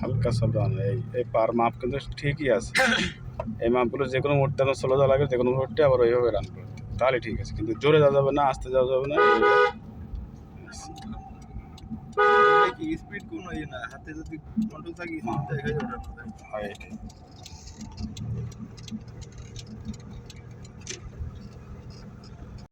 হালকা সব রান এই এই পার মাপ কিন্তু ঠিকই আছে। এই মাপগুলো যে কোনো মুহূর্তে আমার ষোলো যাওয়া লাগে যে কোনো মুহূর্তে আবার ওইভাবে রান করবে। তাহলে ঠিক আছে কিন্তু জোরে যাওয়া যাবে না আস্তে যাওয়া যাবে না। স্পিড কোনো ইয়ে না হাতে যদি কন্ট্রোল থাকে স্পিড